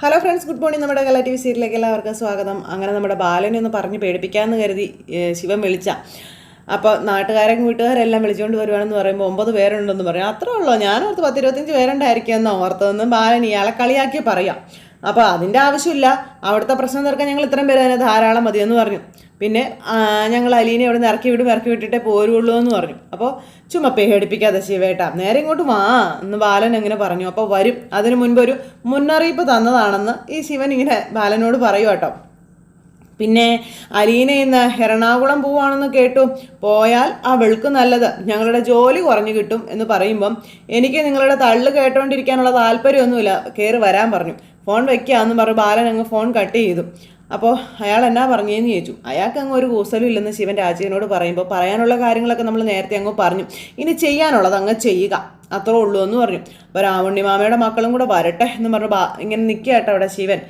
Hello friends good morning നമ്മുടെ കല T V സീരിയലിലേക്ക് എല്ലാവർക്കും സ്വാഗതം. അങ്ങനെ നമ്മുടെ ബാലനെ ഒന്ന് പറഞ്ഞ് പേടിപ്പിക്കാമെന്ന് കരുതി ശിവം ശിവൻ വിളിച്ച. അപ്പോൾ നാട്ടുകാരും വീട്ടുകാരെല്ലാം വിളിച്ചുകൊണ്ട് വരുവാണെന്ന് പറയുമ്പോൾ ഒമ്പത് പേരുണ്ടെന്ന് പറയും അത്രേ ഉള്ളൂ? ഞാനോർത്ത് പത്ത് ഇരുപത്തഞ്ച് പേരുണ്ടായിരിക്കും എന്ന് ഓർത്തെന്ന് ബാലൻ ഇയാളെ കളിയാക്കി പറയാം. അപ്പോൾ അതിന്റെ ആവശ്യമില്ല. അവിടുത്തെ പ്രശ്നം തീർക്കാൻ ഞങ്ങൾ ഇത്രയും പേര് തന്നെ ധാരാളം മതിയെന്ന് പറഞ്ഞു. പിന്നെ ഞങ്ങൾ അലീനെ അവിടെ നിന്ന് ഇറക്കി വിടും ഇറക്കി വിട്ടിട്ടേ പോരുള്ളൂ എന്ന് പറഞ്ഞു. അപ്പോൾ ചുമ്മാ പേടിപ്പിക്കാതെ ശിവേട്ട നേരെ ഇങ്ങോട്ട് വാ എന്ന് ബാലൻ അങ്ങനെ പറഞ്ഞു. അപ്പോൾ വരും. അതിന് മുൻപ് ഒരു മുന്നറിയിപ്പ് തന്നതാണെന്ന് ഈ ശിവൻ ഇങ്ങനെ ബാലനോട് പറയൂ കേട്ടോ. പിന്നെ അലീന ഇന്ന് എറണാകുളം പോവാണെന്ന് കേട്ടു. പോയാൽ അവൾക്ക് നല്ലത്. ഞങ്ങളുടെ ജോലി കുറഞ്ഞു കിട്ടും എന്ന് പറയുമ്പം എനിക്ക് നിങ്ങളുടെ തള്ളു കേട്ടോണ്ടിരിക്കാനുള്ള താല്പര്യമൊന്നുമില്ല. കയറി വരാൻ പറഞ്ഞു. ഫോൺ വെക്കാന്ന് പറഞ്ഞ് ബാലൻ അങ്ങ് ഫോൺ കട്ട് ചെയ്തു. അപ്പോൾ അയാൾ എന്നാ പറഞ്ഞേന്ന് ചോദിച്ചു. അയാൾക്ക് അങ്ങ് ഒരു കൂസലും ഇല്ലെന്ന് ശിവൻ രാജീവനോട് പറയുമ്പോൾ പറയാനുള്ള കാര്യങ്ങളൊക്കെ നമ്മൾ നേരത്തെ അങ്ങ് പറഞ്ഞു. ഇനി ചെയ്യാനുള്ളത് അങ്ങ് ചെയ്യുക. അത്രേ ഉള്ളൂ എന്ന് പറഞ്ഞു. അപ്പോൾ രാവണ്ണി മാമയുടെ മക്കളും കൂടെ വരട്ടെ എന്ന് പറഞ്ഞു ബാ ഇങ്ങനെ നിൽക്കുക അവിടെ ശിവൻ.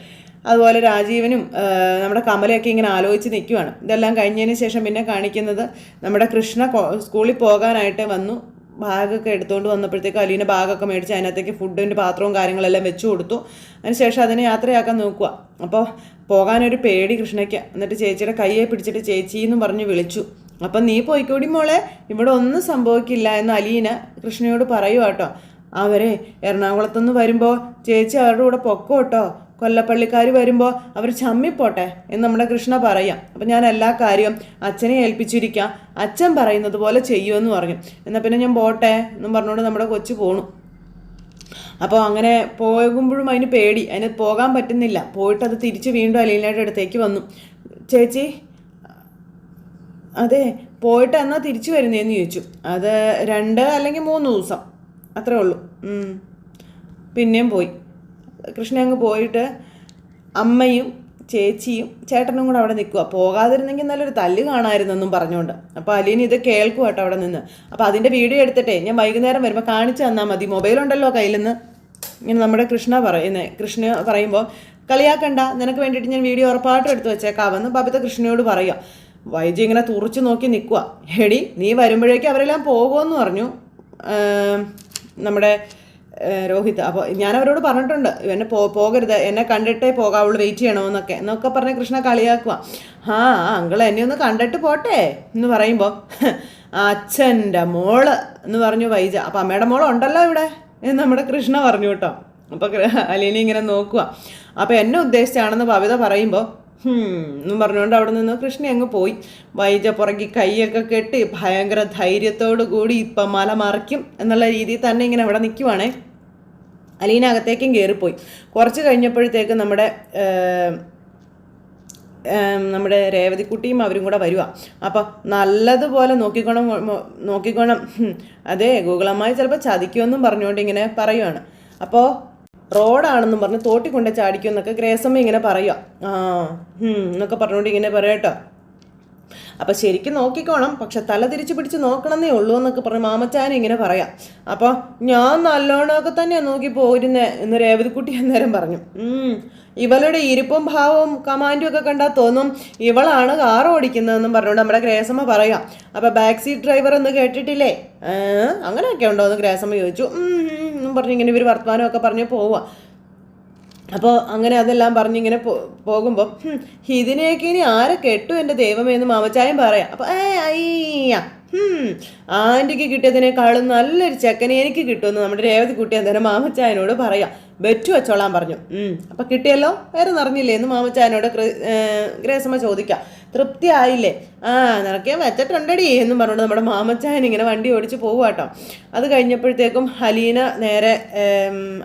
അതുപോലെ രാജീവനും നമ്മുടെ കമലയൊക്കെ ഇങ്ങനെ ആലോചിച്ച് നിൽക്കുവാണ് ഇതെല്ലാം കഴിഞ്ഞതിന് ശേഷം പിന്നെ കാണിക്കുന്നത് നമ്മുടെ കൃഷ്ണ സ്കൂളിൽ പോകാനായിട്ട് വന്നു. ബാഗൊക്കെ എടുത്തുകൊണ്ട് വന്നപ്പോഴത്തേക്ക് അലീന ബാഗൊക്കെ മേടിച്ച് അതിനകത്തേക്ക് ഫുഡിന്റെ പാത്രവും കാര്യങ്ങളെല്ലാം വെച്ച് കൊടുത്തു. അതിനുശേഷം അതിനെ യാത്രയാക്കാൻ നോക്കുക അപ്പോൾ പോകാനൊരു പേടി കൃഷ്ണയ്ക്ക്. എന്നിട്ട് ചേച്ചിയുടെ കയ്യെ പിടിച്ചിട്ട് ചേച്ചി എന്നും പറഞ്ഞ് വിളിച്ചു. അപ്പം നീ പോയിക്കോടി മോളെ. ഇവിടെ ഒന്നും സംഭവിക്കില്ല എന്ന് അലീന കൃഷ്ണയോട് പറയുക കേട്ടോ. അവരെ എറണാകുളത്തുനിന്ന് വരുമ്പോൾ ചേച്ചി അവരുടെ കൂടെ പൊക്കോട്ടോ കൊല്ലപ്പള്ളിക്കാർ വരുമ്പോൾ അവർ ചമ്മിപ്പോട്ടെ എന്ന് നമ്മുടെ കൃഷ്ണ പറയാം. അപ്പം ഞാൻ എല്ലാ കാര്യവും അച്ഛനെ ഏൽപ്പിച്ചിരിക്കാം. അച്ഛൻ പറയുന്നത് പോലെ ചെയ്യുമെന്ന് പറഞ്ഞു. എന്നാൽ പിന്നെ ഞാൻ പോട്ടെ എന്നും പറഞ്ഞുകൊണ്ട് നമ്മുടെ കൊച്ചു പോണു. അപ്പോൾ അങ്ങനെ പോകുമ്പോഴും അതിന് പേടി. അതിന് പോകാൻ പറ്റുന്നില്ല. പോയിട്ട് അത് തിരിച്ച് വീണ്ടും അലീനയുടെ അടുത്തേക്ക് വന്നു. ചേച്ചി അതെ പോയിട്ട് എന്നാൽ തിരിച്ചു വരുന്നതെന്ന് ചോദിച്ചു. അത് രണ്ട് അല്ലെങ്കിൽ മൂന്ന് ദിവസം. അത്രേ ഉള്ളൂ. പിന്നെയും പോയി. കൃഷ്ണ അങ്ങ് പോയിട്ട് അമ്മയും ചേച്ചിയും ചേട്ടനും കൂടെ അവിടെ നിൽക്കുക. പോകാതിരുന്നെങ്കിൽ നല്ലൊരു തല്ല് കാണാമായിരുന്നെന്നും പറഞ്ഞുകൊണ്ട്. അപ്പോൾ അലീന ഇത് കേൾക്കും കേട്ടോ അവിടെ നിന്ന്. അപ്പോൾ അതിന്റെ വീഡിയോ എടുത്തിട്ടേ ഞാൻ വൈകുന്നേരം വരുമ്പോൾ കാണിച്ചു തന്നാൽ മതി. മൊബൈലുണ്ടല്ലോ കയ്യിൽ നിന്ന് ഇങ്ങനെ നമ്മുടെ കൃഷ്ണ പറയുന്നത് കൃഷ്ണ പറയുമ്പോൾ കളിയാക്കണ്ട നിനക്ക് വേണ്ടിയിട്ട് ഞാൻ വീഡിയോ ഉറപ്പായിട്ടും എടുത്ത് വെച്ചേക്കാവെന്ന് ബബിത കൃഷ്ണയോട് പറയുക. വൈജി ഇങ്ങനെ തുറച്ചു നോക്കി നിൽക്കുക. എടി നീ വരുമ്പോഴേക്കും അവരെല്ലാം പോകുമെന്ന് പറഞ്ഞു. നമ്മുടെ രോഹിത്. അപ്പോൾ ഞാൻ അവരോട് പറഞ്ഞിട്ടുണ്ട് എന്നെ പോ പോകരുത്. എന്നെ കണ്ടിട്ടേ പോകാവുള്ളൂ വെയിറ്റ് ചെയ്യണമെന്നൊക്കെ എന്നൊക്കെ പറഞ്ഞ് കൃഷ്ണ കളിയാക്കുക ആ അങ്കിൾ എന്നെ ഒന്ന് കണ്ടിട്ട് പോട്ടെ എന്ന് പറയുമ്പോൾ അച്ഛന്റെ മോൾ എന്ന് പറഞ്ഞു വൈജ. അപ്പം അമ്മയുടെ മോൾ ഉണ്ടല്ലോ ഇവിടെ എന്ന് നമ്മുടെ കൃഷ്ണ പറഞ്ഞു കേട്ടോ. അപ്പോൾ അലീനി ഇങ്ങനെ നോക്കുക അപ്പോൾ എന്നെ ഉദ്ദേശിച്ചാണെന്ന് പവിത പറയുമ്പോൾ എന്നും പറഞ്ഞുകൊണ്ട് അവിടെ നിന്ന് കൃഷ്ണ അങ്ങ് പോയി. വൈജ പുറകി കൈയൊക്കെ കെട്ടി ഭയങ്കര ധൈര്യത്തോടു കൂടി ഇപ്പം മല മറിക്കും എന്നുള്ള രീതിയിൽ തന്നെ ഇങ്ങനെ അവിടെ നിൽക്കുവാണേ അലീനകത്തേക്കും കയറിപ്പോയി. കുറച്ച് കഴിഞ്ഞപ്പോഴത്തേക്ക് നമ്മുടെ നമ്മുടെ രേവതിക്കുട്ടിയും അവരും കൂടെ വരിക അപ്പോൾ നല്ലതുപോലെ നോക്കിക്കോണം നോക്കിക്കോണം. അതെ ഗൂഗിളമ്മായി ചിലപ്പോൾ ചതിക്കുമെന്നും പറഞ്ഞുകൊണ്ട് ഇങ്ങനെ പറയുവാണ്. അപ്പോൾ റോഡാണെന്നും പറഞ്ഞ് തോട്ടി കൊണ്ട് ചാടിക്കുമെന്നൊക്കെ ഗ്രേസമ്മ ഇങ്ങനെ പറയുക ആ എന്നൊക്കെ പറഞ്ഞുകൊണ്ട് ഇങ്ങനെ പറയാട്ടോ അപ്പോൾ ശരിക്കും നോക്കിക്കോണം പക്ഷെ തല തിരിച്ചു പിടിച്ച് നോക്കണമെന്നേ ഉള്ളൂ എന്നൊക്കെ പറഞ്ഞു മാമച്ചാൻ ഇങ്ങനെ പറയാം. അപ്പോൾ ഞാൻ നല്ലോണമൊക്കെ തന്നെയാണ് നോക്കി പോയിരുന്നേ എന്ന് രേവതിക്കുട്ടി അന്നേരം പറഞ്ഞു. "ഉം, ഇവളുടെ ഇരിപ്പും ഭാവവും കമാൻഡും ഒക്കെ കണ്ടാൽ തോന്നും ഇവളാണ് കാർ ഓടിക്കുന്നതെന്നും പറഞ്ഞുകൊണ്ട് നമ്മുടെ ഗ്രേസമ്മ പറയാം. അപ്പോൾ ബാക്ക് സീറ്റ് ഡ്രൈവർ ഒന്ന് കേട്ടിട്ടില്ലേ അങ്ങനെയൊക്കെ ഉണ്ടോ എന്ന് ഗ്രേസമ്മ ചോദിച്ചു. പറഞ്ഞ് ഇങ്ങനെ ഇവർ വർത്തമാനമൊക്കെ പറഞ്ഞ് പോവുക അപ്പോൾ അങ്ങനെ അതെല്ലാം പറഞ്ഞ് ഇങ്ങനെ പോകുമ്പോൾ ഇതിനെയൊക്കെ ഇനി ആരെ കെട്ടു എന്റെ ദൈവമേ എന്ന് മാമച്ചായം പറയാം. അപ്പോൾ ഏ അയ്യ. ആന്റിക്ക് കിട്ടിയതിനേക്കാളും നല്ലൊരു ചെക്കനെ എനിക്ക് കിട്ടുമെന്ന് നമ്മുടെ രേവതി കുട്ടി അന്നേരം മാമച്ചായനോട് പറയാം. ബെറ്റു വെച്ചോളാൻ പറഞ്ഞു. അപ്പൊ കിട്ടിയല്ലോ? വേറെ നിറഞ്ഞില്ലേ എന്ന് മാമച്ചായനോട് ഗ്രേസമ്മ ചോദിക്കാം. തൃപ്തി ആയില്ലേ ആ നിനക്ക് ഞാൻ വെച്ചിട്ടുണ്ടടി എന്നും പറഞ്ഞുകൊണ്ട് നമ്മുടെ മാമച്ചായൻ ഇങ്ങനെ വണ്ടി ഓടിച്ച് പോവാട്ടോ അത് കഴിഞ്ഞപ്പോഴത്തേക്കും ഹലീന നേരെ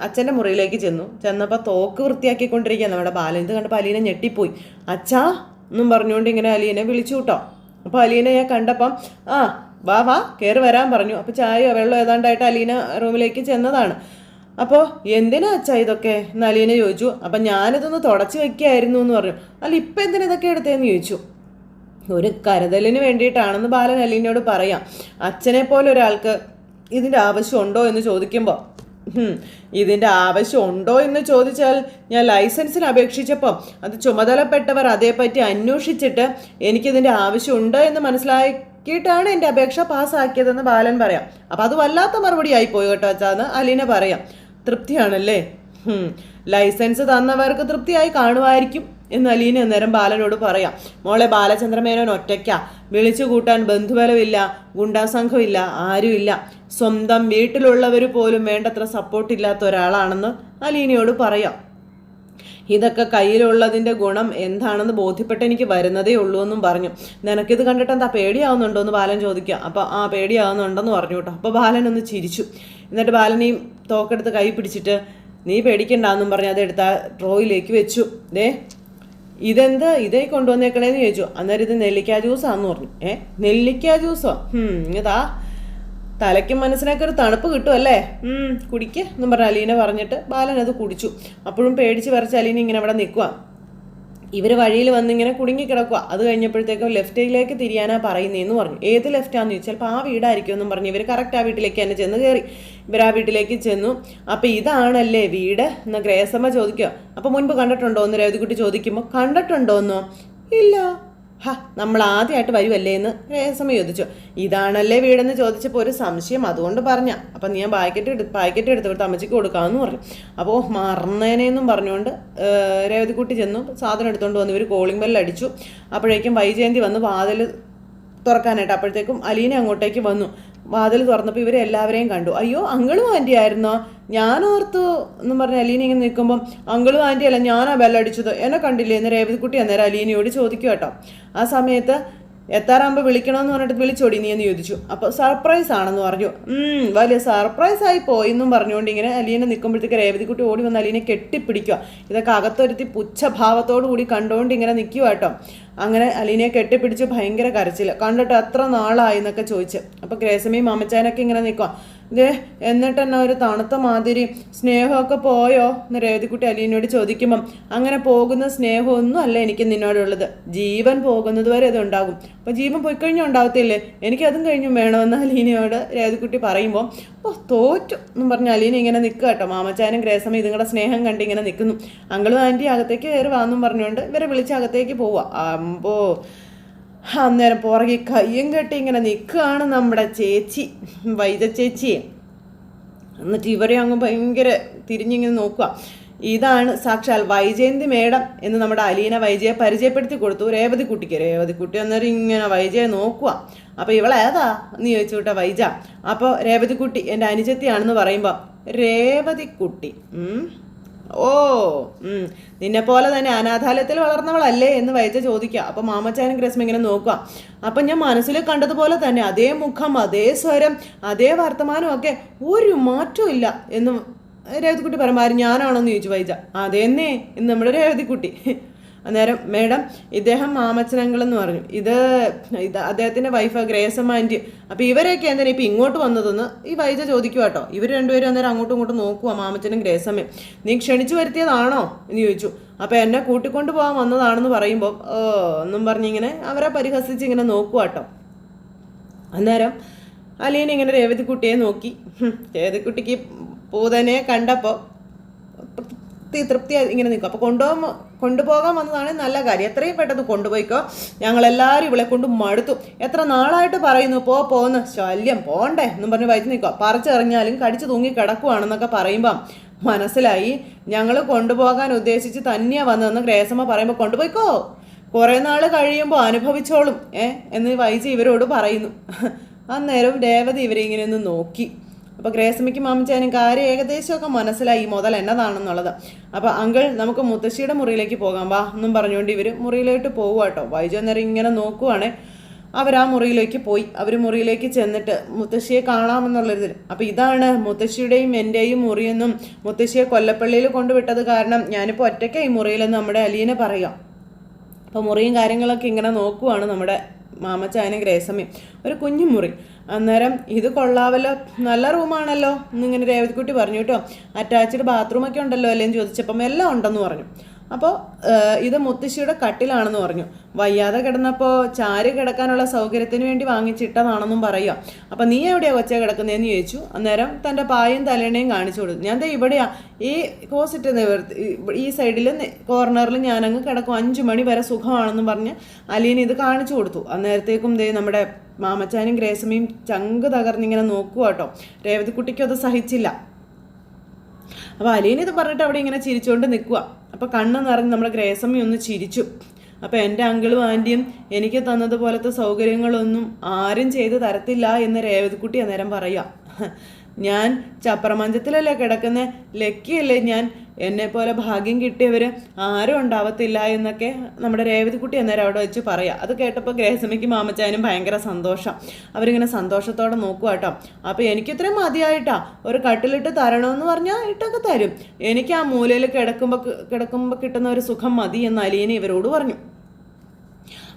അച്ഛന്റെ മുറിയിലേക്ക് ചെന്നു. ചെന്നപ്പോൾ തോക്ക് വൃത്തിയാക്കിക്കൊണ്ടിരിക്കുക നമ്മുടെ ബാലൻ. ഇത് കണ്ടപ്പോൾ ഹലീന ഞെട്ടിപ്പോയി. അച്ഛാ എന്നും പറഞ്ഞുകൊണ്ട് ഇങ്ങനെ ഹലീനെ വിളിച്ചു കേട്ടോ അപ്പോൾ അലീനെ ഞാൻ കണ്ടപ്പം ആ വാ വാ കയറി വരാൻ പറഞ്ഞു. അപ്പോൾ ചായയോ വെള്ളം ഏതാണ്ടായിട്ട് അലീന റൂമിലേക്ക് ചെന്നതാണ്. അപ്പോൾ എന്തിനാ അച്ഛാ ഇതൊക്കെ? എന്ന് അലീന ചോദിച്ചു. അപ്പം ഞാനിതൊന്ന് തുടച്ച് വെക്കുകയായിരുന്നു എന്ന് പറഞ്ഞു. അല്ല ഇപ്പം എന്തിനാ ഇതൊക്കെ എടുത്തതെന്ന്? ചോദിച്ചു. ഒരു കരുതലിന് വേണ്ടിയിട്ടാണെന്ന് ബാലൻ അലീനയോട് പറയാം. അച്ഛനെ പോലെ ഒരാൾക്ക് ഇതിന്റെ ആവശ്യമുണ്ടോ എന്ന് ചോദിക്കുമ്പോൾ ഹും, ആവശ്യം ഉണ്ടോ എന്ന് ചോദിച്ചാൽ ഞാൻ ലൈസൻസിന് അപേക്ഷിച്ചപ്പോൾ അത് ചുമതലപ്പെട്ടവർ അതേപ്പറ്റി അന്വേഷിച്ചിട്ട് എനിക്കിതിന്റെ ആവശ്യമുണ്ട് എന്ന് മനസ്സിലാക്കിയിട്ടാണ് എന്റെ അപേക്ഷ പാസ്സാക്കിയതെന്ന് ബാലൻ പറയാം. അപ്പം അത് വല്ലാത്ത മറുപടി ആയിപ്പോയി കേട്ടോ അച്ഛാന്ന് അലീന പറയാം. തൃപ്തിയാണല്ലേ. ലൈസൻസ് തന്നവർക്ക് തൃപ്തിയായി കാണുമായിരിക്കും. എന്ന് അലീന അന്നേരം ബാലനോട് പറയാം മോളെ ബാലചന്ദ്രമേനോൻ ഒറ്റയ്ക്ക. വിളിച്ചു കൂട്ടാൻ ബന്ധുബലമില്ല ഗുണ്ടാസംഘമില്ല ആരുമില്ല. സ്വന്തം വീട്ടിലുള്ളവർ പോലും വേണ്ടത്ര സപ്പോർട്ടില്ലാത്ത ഒരാളാണെന്ന് അലീനയോട് പറയാം. ഇതൊക്കെ കയ്യിലുള്ളതിന്റെ ഗുണം എന്താണെന്ന് ബോധ്യപ്പെട്ട് എനിക്ക് വരുന്നതേ ഉള്ളൂ എന്നും പറഞ്ഞു. നിനക്കിത് കണ്ടിട്ട് എന്താ പേടിയാവുന്നുണ്ടോ എന്ന് ബാലൻ ചോദിക്കുക അപ്പോൾ ആ പേടിയാവുന്നുണ്ടെന്ന് പറഞ്ഞു കേട്ടോ. അപ്പോൾ ബാലൻ ഒന്ന് ചിരിച്ചു. എന്നിട്ട് ബാലനെയും തോക്കെടുത്ത് കൈ പിടിച്ചിട്ട് നീ പേടിക്കണ്ടെന്നും പറഞ്ഞ് അതെടുത്ത് ആ ഡ്രോയിലേക്ക് വെച്ചു. ദേ ഇതെന്ത്? ഇതേ കൊണ്ടുവന്നേക്കണേന്ന് ചോദിച്ചു. അന്നേരം ഇത് നെല്ലിക്ക ജ്യൂസാന്ന് പറഞ്ഞു. ഏ നെല്ലിക്ക ജ്യൂസോ? ഇതാ തലയ്ക്കും മനസ്സിനൊക്കെ ഒരു തണുപ്പ് കിട്ടും അല്ലേ ഉം, കുടിക്ക് എന്നും പറഞ്ഞ അലീന പറഞ്ഞിട്ട് ബാലൻ അത് കുടിച്ചു. അപ്പോഴും പേടിച്ച് വരച്ച് അലീന ഇങ്ങനെ അവിടെ നിൽക്കുക ഇവർ വഴിയിൽ വന്നിങ്ങനെ കുടുങ്ങി കിടക്കുക അത് കഴിഞ്ഞപ്പോഴത്തേക്കും ലെഫ്റ്റിലേക്ക് തിരിയാനാ പറയുന്നതെന്ന് പറഞ്ഞു. ഏത് ലെഫ്റ്റാന്ന് ചോദിച്ചാൽ അപ്പോൾ ആ വീടായിരിക്കും എന്നും പറഞ്ഞു ഇവർ കറക്റ്റ് ആ വീട്ടിലേക്ക് തന്നെ ചെന്ന് കയറി ഇവർ ആ വീട്ടിലേക്ക് ചെന്നു. അപ്പോൾ ഇതാണല്ലേ വീട് എന്ന ഗ്രേസമ്മ ചോദിക്കുക അപ്പോൾ മുൻപ് കണ്ടിട്ടുണ്ടോ എന്ന് രേവതിക്കുട്ടി ചോദിക്കുമ്പോൾ കണ്ടിട്ടുണ്ടോ എന്നോ ഇല്ല. ഹ നമ്മൾ ആദ്യമായിട്ട് വരുമല്ലേ എന്ന് രേസമ്മ ചോദിച്ചു. ഇതാണല്ലേ വീടെന്ന് ചോദിച്ചപ്പോൾ ഒരു സംശയം അതുകൊണ്ട് പറഞ്ഞ. അപ്പം ഞാൻ പാക്കറ്റ് എടുത്ത് പാക്കറ്റ് എടുത്ത് കൊടുത്ത് അമ്മച്ചിക്ക് കൊടുക്കാമെന്ന് പറഞ്ഞു. അപ്പോൾ മറന്നേനെന്നും പറഞ്ഞുകൊണ്ട് രേവതിക്കുട്ടി ചെന്നു. സാധനം എടുത്തുകൊണ്ട് വന്നു ഇവർ കോളിംഗ് ബെല്ല് അടിച്ചു. അപ്പോഴേക്കും വൈജയന്തി വന്ന് വാതിൽ തുറക്കാനായിട്ട് അപ്പോഴത്തേക്കും അലീന അങ്ങോട്ടേക്ക് വന്നു. വാതിൽ തുറന്നപ്പോൾ ഇവരെ എല്ലാവരെയും കണ്ടു. അയ്യോ അങ്കിളും ആന്റി ആയിരുന്നോ? ഞാൻ ഓർത്തു എന്ന് പറഞ്ഞ് അലീന ഇങ്ങനെ നിൽക്കുമ്പോൾ അങ്കിളും ആന്റി അല്ല ഞാനാ ബെല്ലടിച്ചത്. എന്നെ കണ്ടില്ലേ? എന്ന് രേവതിക്കുട്ടി അന്നേരം അലീനയോട് ചോദിക്കും കേട്ടോ. ആ സമയത്ത് എത്താറാകുമ്പോൾ വിളിക്കണമെന്ന് പറഞ്ഞിട്ട് വിളിച്ചോടി നീ എന്ന് ചോദിച്ചു. അപ്പോൾ സർപ്രൈസ് ആണെന്ന് പറഞ്ഞു. വലിയ സർപ്രൈസ് ആയി പോയി എന്നും പറഞ്ഞുകൊണ്ട് ഇങ്ങനെ അലീനെ നിൽക്കുമ്പോഴത്തേക്ക് രേവതിക്കുട്ടി ഓടി വന്ന് അലീനെ കെട്ടിപ്പിടിക്കുക. ഇതൊക്കെ അകത്തൊരുത്തി പുച്ഛഭാവത്തോടു കൂടി കണ്ടുകൊണ്ട് ഇങ്ങനെ നിൽക്കുക കേട്ടോ. അങ്ങനെ അലീനയെ കെട്ടിപ്പിടിച്ച് ഭയങ്കര കരച്ചില്ല കണ്ടിട്ട് എത്ര നാളായി എന്നൊക്കെ ചോദിച്ചു. അപ്പോൾ ഗ്രേസമയും മാമച്ചാനൊക്കെ ഇങ്ങനെ നിൽക്കുക ഇതേ എന്നിട്ട് തന്നെ ഒരു തണുത്ത മാതിരി സ്നേഹമൊക്കെ പോയോ? എന്ന് രേവതിക്കുട്ടി അലീനോട് ചോദിക്കുമ്പം അങ്ങനെ പോകുന്ന സ്നേഹമൊന്നും അല്ല എനിക്ക് നിന്നോടുള്ളത്. ജീവൻ പോകുന്നത് വരെ അത് ഉണ്ടാകും. അപ്പോൾ ജീവൻ പോയി കഴിഞ്ഞാൽ ഉണ്ടാവത്തില്ലേ? എനിക്ക് അതും കഴിഞ്ഞും വേണമെന്ന് അലീനയോട് രേവതിക്കുട്ടി പറയുമ്പോൾ ഓ തോറ്റു എന്നും പറഞ്ഞ് അലീന ഇങ്ങനെ നിൽക്കുക കേട്ടോ. മാമച്ചാനും ഗ്രേസമ്മ ഇതുങ്ങളുടെ സ്നേഹം കണ്ട് ഇങ്ങനെ നിൽക്കുന്നു. അങ്കിളും ആന്റി അകത്തേക്ക് കയറി വാന്നും പറഞ്ഞുകൊണ്ട് ഇവരെ വിളിച്ച് അകത്തേക്ക് പോവുക. അമ്പോ അന്നേരം പുറകെ കയ്യും കെട്ടി ഇങ്ങനെ നിൽക്കുകയാണ് നമ്മുടെ ചേച്ചി വൈദ്യ ചേച്ചിയെ എന്നിട്ട് ഇവരെ അങ്ങ് ഭയങ്കര തിരിഞ്ഞിങ്ങനെ നോക്കുക. ഇതാണ് സാക്ഷാൽ വൈജയന്തി മേഡം എന്ന് നമ്മുടെ അലീന വൈജയെ പരിചയപ്പെടുത്തി കൊടുത്തു. രേവതി കുട്ടിക്ക് രേവതി കുട്ടി അന്നേരം ഇങ്ങനെ വൈജയെ നോക്കുക. അപ്പോൾ ഇവളേതാ എന്ന് ചോദിച്ചു കേട്ടോ വൈജ. അപ്പോൾ രേവതി കുട്ടി എന്റെ അനുജത്തിയാണെന്ന് പറയുമ്പോൾ രേവതി കുട്ടി ഉം. ഓ ഉം. നിന്നെ പോലെ തന്നെ അനാഥാലയത്തിൽ വളർന്നവളല്ലേ എന്ന് വയച്ച ചോദിക്കുക. അപ്പോൾ മാമച്ചാനും ഗ്രസ്മ ഇങ്ങനെ നോക്കുക. അപ്പം ഞാൻ മനസ്സിൽ കണ്ടതുപോലെ തന്നെ അതേ മുഖം അതേ സ്വരം അതേ വർത്തമാനം ഒക്കെ ഒരു മാറ്റവും ഇല്ല എന്ന് രേവതിക്കുട്ടി പറഞ്ഞു ഞാനാണോ എന്ന് ചോദിച്ചു വൈജ അതെന്നേ. എന്ന് നമ്മുടെ രേവതിക്കുട്ടി. അന്നേരം മേഡം ഇദ്ദേഹം മാമച്ചനങ്ങൾ എന്ന് പറഞ്ഞു. ഇത് ഇത് അദ്ദേഹത്തിന്റെ വൈഫ് ഗ്രേസമാന്റി അപ്പോൾ ഇവരെയൊക്കെ എന്തിനാ ഇപ്പം ഇങ്ങോട്ട് വന്നതെന്ന് ഈ വൈജ ചോദിക്കുക കേട്ടോ ഇവർ രണ്ടുപേരും അന്നേരം അങ്ങോട്ടും ഇങ്ങോട്ടും നോക്കുക മാമച്ചനും ഗ്രേസമ്മയും നീ ക്ഷണിച്ചു വരുത്തിയതാണോ? എന്ന് ചോദിച്ചു. അപ്പോൾ എന്നെ കൂട്ടിക്കൊണ്ട് പോകാൻ വന്നതാണെന്ന് പറയുമ്പോൾ എന്നും പറഞ്ഞിങ്ങനെ അവരെ പരിഹസിച്ച് ഇങ്ങനെ നോക്കുക കേട്ടോ അന്നേരം അലീന ഇങ്ങനെ രേവതിക്കുട്ടിയെ നോക്കി. രേവതിക്കുട്ടിക്ക് പൂതനെ കണ്ടപ്പോൾ തൃപ്തി തൃപ്തി ഇങ്ങനെ നിൽക്കും. അപ്പോൾ കൊണ്ടുപോകാൻ കൊണ്ടുപോകാൻ വന്നതാണ് നല്ല കാര്യം. എത്രയും പെട്ടെന്ന് കൊണ്ടുപോയിക്കോ. ഞങ്ങളെല്ലാവരും ഇവളെ കൊണ്ട് മടുത്തു. എത്ര നാളായിട്ട് പറയുന്നു പോ പോന്ന് ശല്യം പോണ്ടേ എന്നും പറഞ്ഞ് വയറ്റി നിൽക്കുക. പറിച്ചെറിഞ്ഞാലും കടിച്ചു തൂങ്ങി കിടക്കുവാണെന്നൊക്കെ പറയുമ്പം മനസ്സിലായി ഞങ്ങൾ കൊണ്ടുപോകാൻ ഉദ്ദേശിച്ച് തന്നെയാണ് വന്നതെന്ന് ഗ്രേസമ്മ പറയുമ്പോൾ കൊണ്ടുപോയിക്കോ. കുറേ നാൾ കഴിയുമ്പോൾ അനുഭവിച്ചോളും. ഏ എന്ന് വൈജി ഇവരോട് പറയുന്നു. അന്നേരം രേവതി ഇവരിങ്ങനെ ഒന്ന് നോക്കി. അപ്പോൾ ഗ്രേസമ്മയ്ക്ക് മാമിച്ചാനും കാര്യം ഏകദേശമൊക്കെ മനസ്സിലായി. മുതൽ എന്നതാണെന്നുള്ളത്. അപ്പോൾ അങ്കിൾ നമുക്ക് മുത്തശ്ശിയുടെ മുറിയിലേക്ക് പോകാം. വാ എന്നും പറഞ്ഞുകൊണ്ട് ഇവർ മുറിയിലോട്ട് പോകുക കേട്ടോ വൈജു അന്നേരം ഇങ്ങനെ നോക്കുവാണേ. അവർ ആ മുറിയിലേക്ക് പോയി. അവർ മുറിയിലേക്ക് ചെന്നിട്ട് മുത്തശ്ശിയെ കാണാമെന്നുള്ളൊരിതിൽ അപ്പോൾ ഇതാണ് മുത്തശ്ശിയുടെയും എന്റെയും മുറിയെന്നും മുത്തശ്ശിയെ കൊല്ലപ്പള്ളിയിൽ കൊണ്ടുവിട്ടത് കാരണം ഞാനിപ്പോൾ ഒറ്റയ്ക്ക് ഈ മുറിയിലെന്ന് നമ്മുടെ അലീനെ പറയാം. അപ്പോൾ മുറിയും കാര്യങ്ങളൊക്കെ ഇങ്ങനെ നോക്കുവാണ് നമ്മുടെ മാമച്ചായനും ഗ്രേസമ്മയും ഒരു കുഞ്ഞു മുറി. അന്നേരം ഇത് കൊള്ളാവല്ലോ. നല്ല റൂമാണല്ലോ. എന്നിങ്ങനെ രേവതിക്കുട്ടി പറഞ്ഞു കേട്ടോ അറ്റാച്ച്ഡ് ബാത്റൂമൊക്കെ ഉണ്ടല്ലോ അല്ലേന്ന് ചോദിച്ചപ്പം എല്ലാം ഉണ്ടെന്ന് പറഞ്ഞു. അപ്പോൾ ഇത് മുത്തശ്ശിയുടെ കട്ടിലാണെന്ന് പറഞ്ഞു. വയ്യാതെ കിടന്നപ്പോൾ ചാരി കിടക്കാനുള്ള സൗകര്യത്തിന് വേണ്ടി വാങ്ങിച്ചിട്ടതാണെന്നും പറയുക. അപ്പം നീ എവിടെയാ കൊച്ചേ കിടക്കുന്നതെന്ന് ചോദിച്ചു. അന്നേരം തന്റെ പായും തലേണയും കാണിച്ചു കൊടുത്തു. ഞാൻ ദേ ഇവിടെയാ. ഈ കോസിറ്റ് നിവർത്തി ഈ- ഈ സൈഡിൽ കോർണറിൽ ഞാനങ്ങ് കിടക്കും. അഞ്ചു മണി വരെ സുഖമാണെന്നും പറഞ്ഞ് അലീന ഇത് കാണിച്ചു കൊടുത്തു. അന്നേരത്തേക്കും ദേ നമ്മുടെ മാമച്ചാനും ഗ്രേസമ്മയും ചങ്ക് തകർന്നിങ്ങനെ നോക്കുക കേട്ടോ രേവതിക്കുട്ടിക്കും അത് സഹിച്ചില്ല. അപ്പോൾ അലീന ഇത് പറഞ്ഞിട്ട് അവിടെ ഇങ്ങനെ ചിരിച്ചുകൊണ്ട് നിൽക്കുക അപ്പോൾ കണ്ണ് നിറഞ്ഞ് നമ്മുടെ ഗ്രേസമ്മി ഒന്ന് ചിരിച്ചു. അപ്പോൾ എന്റെ അങ്കിളും ആന്റിയും എനിക്ക് തന്നതുപോലത്തെ സൗകര്യങ്ങളൊന്നും ആരും ചെയ്തു തരത്തില്ല എന്ന് രേവതിക്കുട്ടി അന്നേരം പറയുക. ഞാൻ ചപ്രമഞ്ചത്തിലല്ലേ കിടക്കുന്ന? ലക്കിയല്ലേ ഞാൻ? എന്നെ പോലെ ഭാഗ്യം കിട്ടിയവർ ആരും ഉണ്ടാവത്തില്ല എന്നൊക്കെ നമ്മുടെ രേവതിക്കുട്ടി അന്നേരം അവിടെ വെച്ച് പറയാം. അത് കേട്ടപ്പോൾ ഗ്രഹസമിക്ക് മാമച്ചാനും ഭയങ്കര സന്തോഷം. അവരിങ്ങനെ സന്തോഷത്തോടെ നോക്കുക കേട്ടോ. അപ്പോൾ എനിക്കിത്രയും മതിയായിട്ടാ. ഒരു കട്ടിലിട്ട് തരണമെന്ന് പറഞ്ഞാൽ ഇട്ടൊക്കെ തരും. എനിക്ക് ആ മൂലയിൽ കിടക്കുമ്പോൾ കിടക്കുമ്പോൾ കിട്ടുന്ന ഒരു സുഖം മതി എന്ന് അലീന ഇവരോട് പറഞ്ഞു.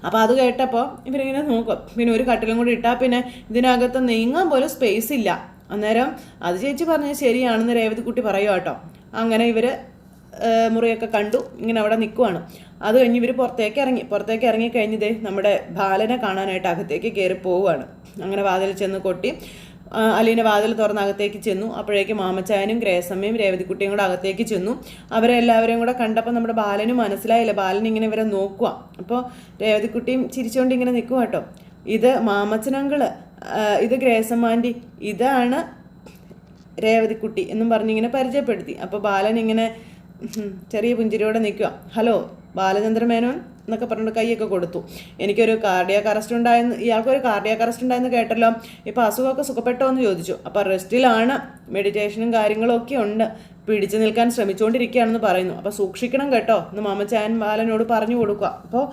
അപ്പോൾ അത് കേട്ടപ്പോൾ ഇവരിങ്ങനെ നോക്കും. പിന്നെ ഒരു കട്ടിലും കൂടി ഇട്ടാൽ പിന്നെ ഇതിനകത്ത് നീങ്ങാൻ പോലും സ്പേസ് ഇല്ല. അന്നേരം അത് ചേച്ചി പറഞ്ഞത് ശരിയാണെന്ന് രേവതിക്കുട്ടി പറയുക കേട്ടോ. അങ്ങനെ ഇവർ മുറിയൊക്കെ കണ്ടു. ഇങ്ങനെ അവിടെ നിൽക്കുവാണ് അത് കഴിഞ്ഞ് ഇവർ പുറത്തേക്ക് ഇറങ്ങി. പുറത്തേക്ക് ഇറങ്ങി കഴിഞ്ഞതേ നമ്മുടെ ബാലനെ കാണാനായിട്ട് അകത്തേക്ക് കയറി പോവുകയാണ് അങ്ങനെ വാതിൽ ചെന്ന് കൊട്ടി അലീന വാതിൽ തുറന്ന് അകത്തേക്ക് ചെന്നു. അപ്പോഴേക്കും മാമച്ചായനും ഗ്രേസമ്മയും രേവതിക്കുട്ടിയും കൂടെ അകത്തേക്ക് ചെന്നു. അവരെ എല്ലാവരെയും കൂടെ കണ്ടപ്പോൾ നമ്മുടെ ബാലന് മനസ്സിലായില്ല. ബാലൻ ഇങ്ങനെ ഇവരെ നോക്കുക അപ്പോൾ രേവതിക്കുട്ടിയും ചിരിച്ചുകൊണ്ട് ഇങ്ങനെ നിൽക്കുക കേട്ടോ. ഇത് മാമച്ചനങ്കിൾ ആ, ഇത് ഗ്രേസമ്മാന്റെ ഇതാണ് രേവതിക്കുട്ടി എന്നും പറഞ്ഞിങ്ങനെ പരിചയപ്പെടുത്തി. അപ്പോൾ ബാലൻ ഇങ്ങനെ ചെറിയ പുഞ്ചിരിയോടെ നിൽക്കുക ഹലോ ബാലചന്ദ്ര മേനോൻ എന്നൊക്കെ പറഞ്ഞിട്ട് കൈയൊക്കെ കൊടുത്തു. എനിക്കൊരു കാർഡിയാക്ക് അറസ്റ്റ് ഉണ്ടായെന്ന് ഇയാൾക്കൊരു കാർഡിയാക്ക് അറസ്റ്റ് ഉണ്ടായെന്ന് കേട്ടല്ലോ. ഇപ്പോൾ അസുഖമൊക്കെ സുഖപ്പെട്ടോ എന്ന് ചോദിച്ചു അപ്പോൾ റെസ്റ്റിലാണ് മെഡിറ്റേഷനും കാര്യങ്ങളും ഒക്കെ ഉണ്ട്. പിടിച്ചു നിൽക്കാൻ ശ്രമിച്ചുകൊണ്ടിരിക്കുകയാണെന്ന് പറയുന്നു. അപ്പോൾ സൂക്ഷിക്കണം കേട്ടോ എന്ന് മാമച്ചായൻ ബാലനോട് പറഞ്ഞു കൊടുക്കുക അപ്പോൾ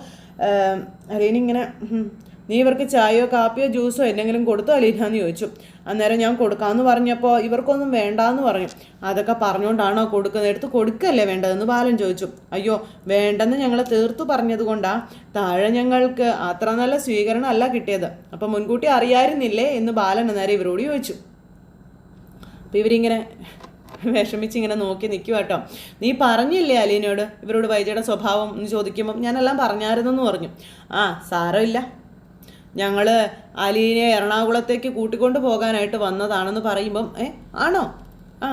അലീനിങ്ങനെ ഉം, നീ ഇവർക്ക് ചായയോ കാപ്പിയോ ജ്യൂസോ എന്തെങ്കിലും കൊടുത്തോ അലീന എന്ന് ചോദിച്ചു. അന്നേരം ഞാൻ കൊടുക്കാമെന്ന് പറഞ്ഞപ്പോൾ ഇവർക്കൊന്നും വേണ്ടാന്ന് പറഞ്ഞു. അതൊക്കെ പറഞ്ഞുകൊണ്ടാണോ കൊടുക്കുന്നത്? എടുത്ത് കൊടുക്കല്ലേ വേണ്ടതെന്ന് ബാലൻ ചോദിച്ചു. അയ്യോ വേണ്ടെന്ന് ഞങ്ങൾ തീർത്തു പറഞ്ഞതുകൊണ്ടാണ് കൊണ്ടാ. താഴെ ഞങ്ങൾക്ക് അത്ര നല്ല സ്വീകരണം അല്ല കിട്ടിയത്. അപ്പം മുൻകൂട്ടി അറിയായിരുന്നില്ലേ എന്ന് ബാലൻ അന്നേരം ഇവരോട് ചോദിച്ചു. അപ്പം ഇവരിങ്ങനെ വിഷമിച്ച് ഇങ്ങനെ നോക്കി നിൽക്കുക കേട്ടോ നീ പറഞ്ഞില്ലേ അലീനയോട് ഇവരോട് വൈജയുടെ സ്വഭാവം എന്ന് ചോദിക്കുമ്പം? ഞാനെല്ലാം പറഞ്ഞായിരുന്നെന്ന് പറഞ്ഞു. ആ സാരമില്ല. ഞങ്ങൾ അലീനെ എറണാകുളത്തേക്ക് കൂട്ടിക്കൊണ്ട് പോകാനായിട്ട് വന്നതാണെന്ന് പറയുമ്പം ഏ ആണോ? ആ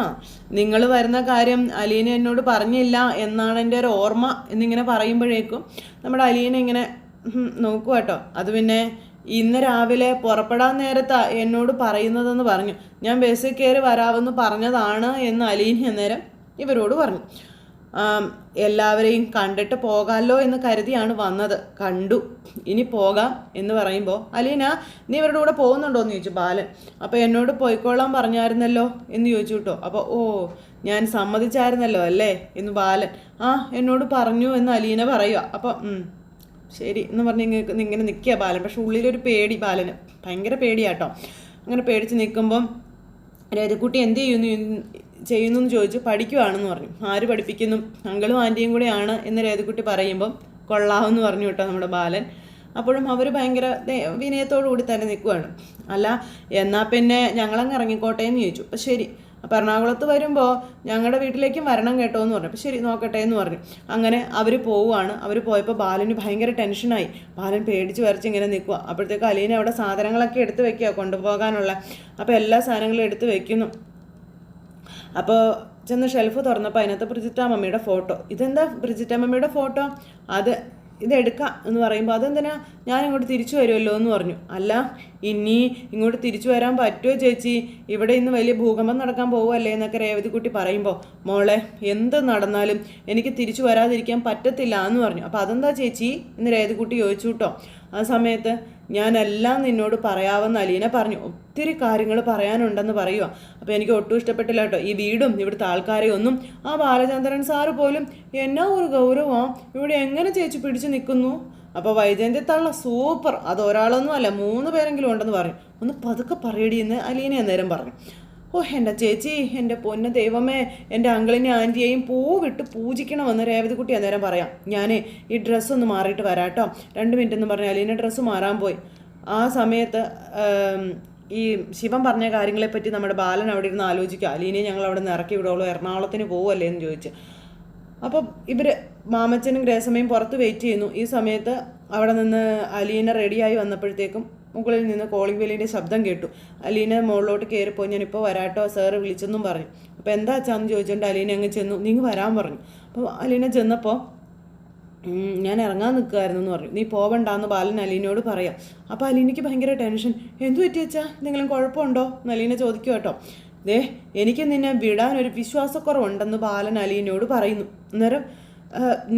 നിങ്ങൾ വരുന്ന കാര്യം അലീന എന്നോട് പറഞ്ഞില്ല എന്നാണ് എന്റെ ഒരു ഓർമ്മ എന്നിങ്ങനെ പറയുമ്പോഴേക്കും നമ്മുടെ അലീന ഇങ്ങനെ നോക്കുക കേട്ടോ. അത് പിന്നെ ഇന്ന് രാവിലെ പുറപ്പെടാൻ നേരത്താ എന്നോട് പറയുന്നതെന്ന് പറഞ്ഞു. ഞാൻ ബസ്സിൽ കയറി വരാമെന്ന് പറഞ്ഞതാണ് എന്ന് അലീന അന്നേരം ഇവരോട് പറഞ്ഞു. എല്ലാവരെയും കണ്ടിട്ട് പോകാമല്ലോ എന്ന് കരുതിയാണ് വന്നത്. കണ്ടു. ഇനി പോകാം എന്ന് പറയുമ്പോൾ അലീന നീ ഇവരുടെ കൂടെ പോകുന്നുണ്ടോ? എന്ന് ചോദിച്ചു ബാലൻ. അപ്പോൾ എന്നോട് പോയിക്കോളാൻ പറഞ്ഞായിരുന്നല്ലോ? എന്ന് ചോദിച്ചു കേട്ടോ. അപ്പോൾ ഓ ഞാൻ സമ്മതിച്ചായിരുന്നല്ലോ അല്ലേ? എന്ന് ബാലൻ. ആ എന്നോട് പറഞ്ഞു എന്ന് അലീന പറയുക അപ്പോൾ ശരി എന്ന് പറഞ്ഞ് ഇങ്ങനെ ഇങ്ങനെ നിൽക്കുക ബാലൻ. പക്ഷെ ഉള്ളിലൊരു പേടി ബാലന്. ഭയങ്കര പേടിയാട്ടോ. അങ്ങനെ പേടിച്ച് നിൽക്കുമ്പം രജക്കുട്ടി എന്ത് ചെയ്യുന്നു? ചെയ്യുന്നു എന്ന് ചോദിച്ചു പഠിക്കുവാണെന്ന് പറഞ്ഞു. ആര് പഠിപ്പിക്കുന്നു? അങ്കളും ആന്റിയും കൂടെയാണ് എന്ന് രേതക്കുട്ടി പറയുമ്പം കൊള്ളാമെന്ന് പറഞ്ഞു കേട്ടോ നമ്മുടെ ബാലൻ. അപ്പോഴും അവർ ഭയങ്കര വിനയത്തോടുകൂടി വിനയത്തോടു കൂടി തന്നെ നിൽക്കുവാണ്. അല്ല എന്നാൽ പിന്നെ ഞങ്ങളങ്ങ് ഇറങ്ങിക്കോട്ടെ എന്ന് ചോദിച്ചു. അപ്പം ശരി. അപ്പം എറണാകുളത്ത് വരുമ്പോൾ ഞങ്ങളുടെ വീട്ടിലേക്കും വരണം കേട്ടോ എന്ന് പറഞ്ഞു. അപ്പം ശരി നോക്കട്ടെ എന്ന് പറഞ്ഞു. അങ്ങനെ അവർ പോവുകയാണ് അവർ പോയപ്പോൾ ബാലന് ഭയങ്കര ടെൻഷനായി. ബാലൻ പേടിച്ച് വരച്ച് ഇങ്ങനെ നിൽക്കുക അപ്പോഴത്തേക്ക് അലീന അവിടെ സാധനങ്ങളൊക്കെ എടുത്ത് വെക്കുക കൊണ്ടുപോകാനുള്ള. അപ്പോൾ എല്ലാ സാധനങ്ങളും എടുത്ത് വെക്കുന്നു. അപ്പോൾ ചെന്ന് ഷെൽഫ് തുറന്നപ്പോൾ അതിനകത്ത് ബ്രിജിറ്റ മമ്മിയുടെ ഫോട്ടോ ഇതെന്താ ബ്രിജിറ്റ മമ്മിയുടെ ഫോട്ടോ അത് ഇതെടുക്കാം എന്ന് പറയുമ്പോൾ അതെന്തിനാ? ഞാൻ ഇങ്ങോട്ട് തിരിച്ചു വരുമല്ലോ എന്ന് പറഞ്ഞു. അല്ല ഇനി ഇങ്ങോട്ട് തിരിച്ചു വരാൻ പറ്റുമോ ചേച്ചി? ഇവിടെ ഇന്ന് വലിയ ഭൂകമ്പം നടക്കാൻ പോകുമല്ലേ എന്നൊക്കെ രേവതിക്കുട്ടി പറയുമ്പോൾ മോളെ എന്ത് നടന്നാലും എനിക്ക് തിരിച്ചു വരാതിരിക്കാൻ പറ്റത്തില്ല എന്ന് പറഞ്ഞു. അപ്പോൾ അതെന്താ ചേച്ചി? എന്ന് രേവതിക്കുട്ടി ചോദിച്ചു കേട്ടോ. ആ സമയത്ത് ഞാനെല്ലാം നിന്നോട് പറയാവെന്ന് അലീന പറഞ്ഞു. ഒത്തിരി കാര്യങ്ങൾ പറയാനുണ്ടെന്ന് പറയുക അപ്പോൾ എനിക്ക് ഒട്ടും ഇഷ്ടപ്പെട്ടില്ല കേട്ടോ. ഈ വീടും ഇവിടുത്തെ ആൾക്കാരെയും ഒന്നും. ആ ബാലചന്ദ്രൻ സാറ് പോലും എന്നാ ഒരു ഗൗരവം? ഇവിടെ എങ്ങനെ ചേച്ചി പിടിച്ചു നിൽക്കുന്നു? അപ്പോൾ വൈജയന്തിത്തള്ള സൂപ്പർ. അത് ഒരാളൊന്നും അല്ല മൂന്ന് പേരെങ്കിലും ഉണ്ടെന്ന് പറഞ്ഞു. ഒന്ന് പതുക്കെ പറയടി എന്ന് അലീന അന്നേരം പറഞ്ഞു. ഓ എന്റെ ചേച്ചി എന്റെ പൊന്ന ദൈവമേ എന്റെ അങ്കിളിനെ ആന്റിയെയും പൂവിട്ട് പൂജിക്കണമെന്ന് രേവതിക്കുട്ടി അന്നേരം പറയാം. ഞാൻ ഈ ഡ്രസ്സൊന്ന് മാറിയിട്ട് വരാട്ടോ. രണ്ട് മിനിറ്റ് എന്ന് പറഞ്ഞാൽ അലീന ഡ്രസ്സ് മാറാൻ പോയി. ആ സമയത്ത് ഈ ശിവൻ പറഞ്ഞ കാര്യങ്ങളെപ്പറ്റി നമ്മുടെ ബാലൻ അവിടെ ഇരുന്ന് ആലോചിക്കുക അലീനെ ഞങ്ങൾ അവിടെ നിന്ന് ഇറക്കി വിടുള്ളൂ എറണാകുളത്തിന് പോവല്ലേ എന്ന് ചോദിച്ച്. അപ്പം ഇവർ മാമച്ചനും ഗ്രേസമ്മയും പുറത്ത് വെയിറ്റ് ചെയ്യുന്നു. ഈ സമയത്ത് അവിടെ നിന്ന് അലീന റെഡിയായി വന്നപ്പോഴത്തേക്കും മുകളിൽ നിന്ന് കോളിംഗ് ബെല്ലിന്റെ ശബ്ദം കേട്ടു. അലീന മുകളിലോട്ട് കയറിപ്പോയി ഞാനിപ്പോൾ വരാട്ടോ സാറ് വിളിച്ചെന്നും പറഞ്ഞു. അപ്പോൾ എന്താ അച്ഛാന്ന് ചോദിച്ചുകൊണ്ട് അലീന അങ്ങ് ചെന്നു. നിങ്ങൾ വരാൻ പറഞ്ഞു. അപ്പോൾ അലീന ചെന്നപ്പോൾ ഞാൻ ഇറങ്ങാൻ നിൽക്കുമായിരുന്നു എന്ന് പറഞ്ഞു. നീ പോവണ്ടാന്ന് ബാലൻ അലീനയോട് പറയാം. അപ്പോൾ അലീനയ്ക്ക് ഭയങ്കര ടെൻഷൻ എന്തു പറ്റിയച്ചാ എന്തെങ്കിലും കുഴപ്പമുണ്ടോ? എന്ന് അലീന ചോദിക്കും കേട്ടോ ദേ എനിക്ക് നിന്നെ വിടാൻ ഒരു വിശ്വാസക്കുറവുണ്ടെന്ന് ബാലൻ അലീനയോട് പറയുന്നു. അന്നേരം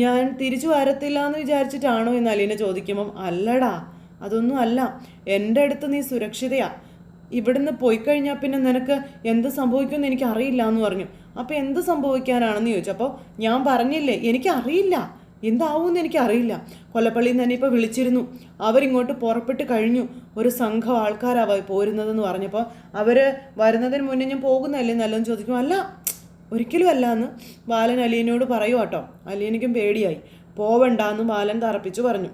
ഞാൻ തിരിച്ചു വരത്തില്ല എന്ന് വിചാരിച്ചിട്ടാണോ എന്ന് അലീന ചോദിക്കുമ്പം അല്ലടാ അതൊന്നും അല്ല. എന്റെ അടുത്ത് നീ സുരക്ഷിതയാ. ഇവിടുന്ന് പോയി കഴിഞ്ഞാൽ പിന്നെ നിനക്ക് എന്ത് സംഭവിക്കുമെന്ന് എനിക്ക് അറിയില്ല എന്ന് പറഞ്ഞു. അപ്പോൾ എന്ത് സംഭവിക്കാനാണെന്ന് ചോദിച്ചു. അപ്പോൾ ഞാൻ പറഞ്ഞില്ലേ എനിക്കറിയില്ല. എന്താവുമെന്ന് എനിക്കറിയില്ല. കൊല്ലപ്പള്ളിയിൽ നിന്ന് തന്നെ ഇപ്പോൾ വിളിച്ചിരുന്നു. അവരിങ്ങോട്ട് പുറപ്പെട്ട് കഴിഞ്ഞു. ഒരു സംഘം ആൾക്കാരാവായി പോരുന്നതെന്ന് പറഞ്ഞപ്പോൾ അവർ വരുന്നതിന് മുന്നേ ഞാൻ പോകുന്നതല്ലേ നല്ലതെന്ന് ചോദിക്കും. അല്ല ഒരിക്കലും അല്ല എന്ന് ബാലൻ അലിയനോട് പറയൂ കേട്ടോ അലീനയ്ക്കും പേടിയായി. പോവണ്ടെന്ന് ബാലൻ തറപ്പിച്ചു പറഞ്ഞു.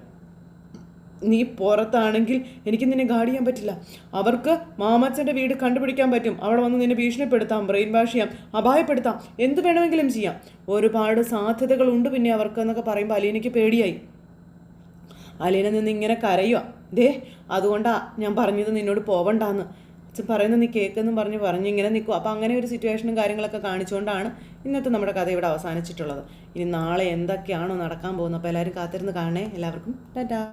നീ പുറത്താണെങ്കിൽ എനിക്ക് നിന്നെ ഗാർഡ് ചെയ്യാൻ പറ്റില്ല. അവർക്ക് മാമച്ചന്റെ വീട് കണ്ടുപിടിക്കാൻ പറ്റും. അവിടെ വന്ന് നിന്നെ ഭീഷണിപ്പെടുത്താം ബ്രെയിൻ വാഷ് ചെയ്യാം അപായപ്പെടുത്താം. എന്ത് വേണമെങ്കിലും ചെയ്യാം. ഒരുപാട് സാധ്യതകളുണ്ട് പിന്നെ അവർക്ക് എന്നൊക്കെ പറയുമ്പോൾ അലീനയ്ക്ക് പേടിയായി. അലീന നിന്ന് ഇങ്ങനെ കരയുക ദേ അതുകൊണ്ടാ ഞാൻ പറഞ്ഞത് നിന്നോട് പോവണ്ടാന്ന്. അച്ഛൻ പറയുന്നത് നീ കേൾക്കെന്നും പറഞ്ഞ് പറഞ്ഞ് ഇങ്ങനെ നിൽക്കും അപ്പോൾ അങ്ങനെ ഒരു സിറ്റുവേഷനും കാര്യങ്ങളൊക്കെ കാണിച്ചുകൊണ്ടാണ് ഇന്നത്തെ നമ്മുടെ കഥ ഇവിടെ അവസാനിച്ചിട്ടുള്ളത്. ഇനി നാളെ എന്തൊക്കെയാണോ നടക്കാൻ പോകുന്നത്? അപ്പോൾ എല്ലാവരും കാത്തിരുന്ന് കാണണേ. എല്ലാവർക്കും ടാറ്റാ.